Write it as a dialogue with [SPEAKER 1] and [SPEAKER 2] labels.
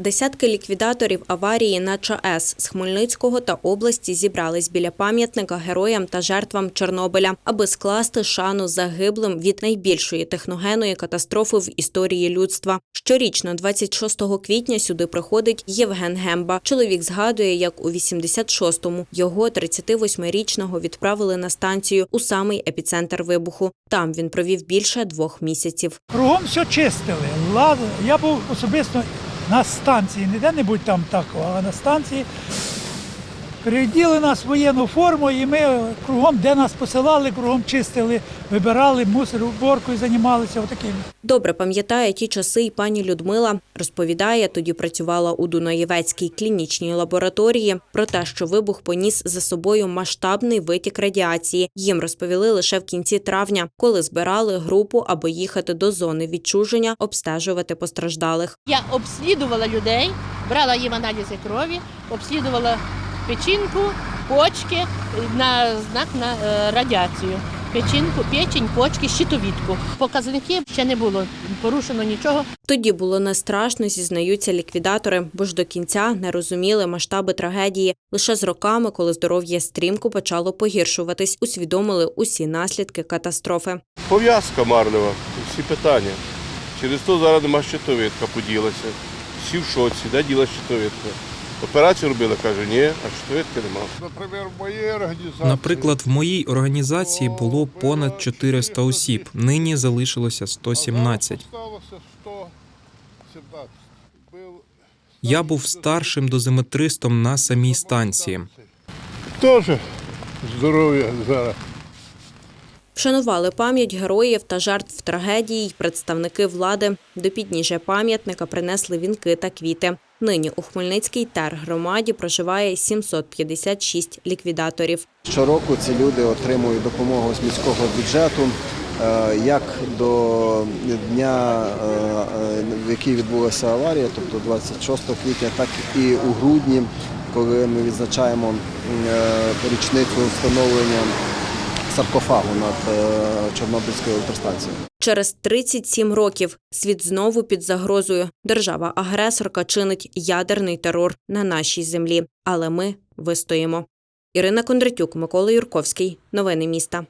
[SPEAKER 1] Десятки ліквідаторів аварії на ЧАЕС з Хмельницького та області зібрались біля пам'ятника героям та жертвам Чорнобиля, аби скласти шану загиблим від найбільшої техногенної катастрофи в історії людства. Щорічно, 26 квітня, сюди приходить Євген Гемба. Чоловік згадує, як у 86-му його 38-річного відправили на станцію у самий епіцентр вибуху. Там він провів більше двох місяців.
[SPEAKER 2] Кругом все чистили. Я був особисто на станції, не де-небудь там такого, а на станції. Переділи нас в воєнну форму, і ми кругом, де нас посилали, кругом чистили, вибирали мусор, уборкою займалися отаким.
[SPEAKER 1] Добре пам'ятає ті часи і пані Людмила. Розповідає, тоді працювала у Дунаєвецькій клінічній лабораторії про те, що вибух поніс за собою масштабний витік радіації. Їм розповіли лише в кінці травня, коли збирали групу, аби їхати до зони відчуження, обстежувати постраждалих.
[SPEAKER 3] Я обслідувала людей, брала їм аналізи крові, обслідувала печінку, почки на знак на е, радіацію. Печінку, печень, почки, щитовідку. Показників ще не було порушено нічого.
[SPEAKER 1] Тоді було не страшно, зізнаються ліквідатори, бо ж до кінця не розуміли масштаби трагедії. Лише з роками, коли здоров'я стрімко почало погіршуватись, усвідомили усі наслідки катастрофи.
[SPEAKER 4] Пов'язка марлева, всі питання. Через то зараз нема щитовидка поділася. Всі в шоці, де діла щитовидка. Операцію робили, каже, ні, а щитовидки нема.
[SPEAKER 5] Наприклад, в моїй організації.
[SPEAKER 6] Наприклад, в моїй організації було понад 400 осіб. Нині залишилося 117.
[SPEAKER 5] Осталося 117. Був
[SPEAKER 6] Я був старшим дозиметристом на самій станції.
[SPEAKER 5] Теж здоров'я зараз.
[SPEAKER 1] Вшанували пам'ять героїв та жертв трагедії й представники влади. До підніжжя пам'ятника принесли вінки та квіти. Нині у Хмельницькій тергромаді проживає 756 ліквідаторів.
[SPEAKER 7] Щороку ці люди отримують допомогу з міського бюджету. е, Як до дня, е, е, в який відбулася аварія, тобто 26 квітня, так і у грудні, коли ми відзначаємо річницю встановлення саркофагу над е, Чорнобильською електростанцією.
[SPEAKER 1] Через 37 років світ знову під загрозою. Держава-агресорка чинить ядерний терор на нашій землі. Але ми вистоїмо. Ірина Кондратюк, Микола Юрковський. Новини міста.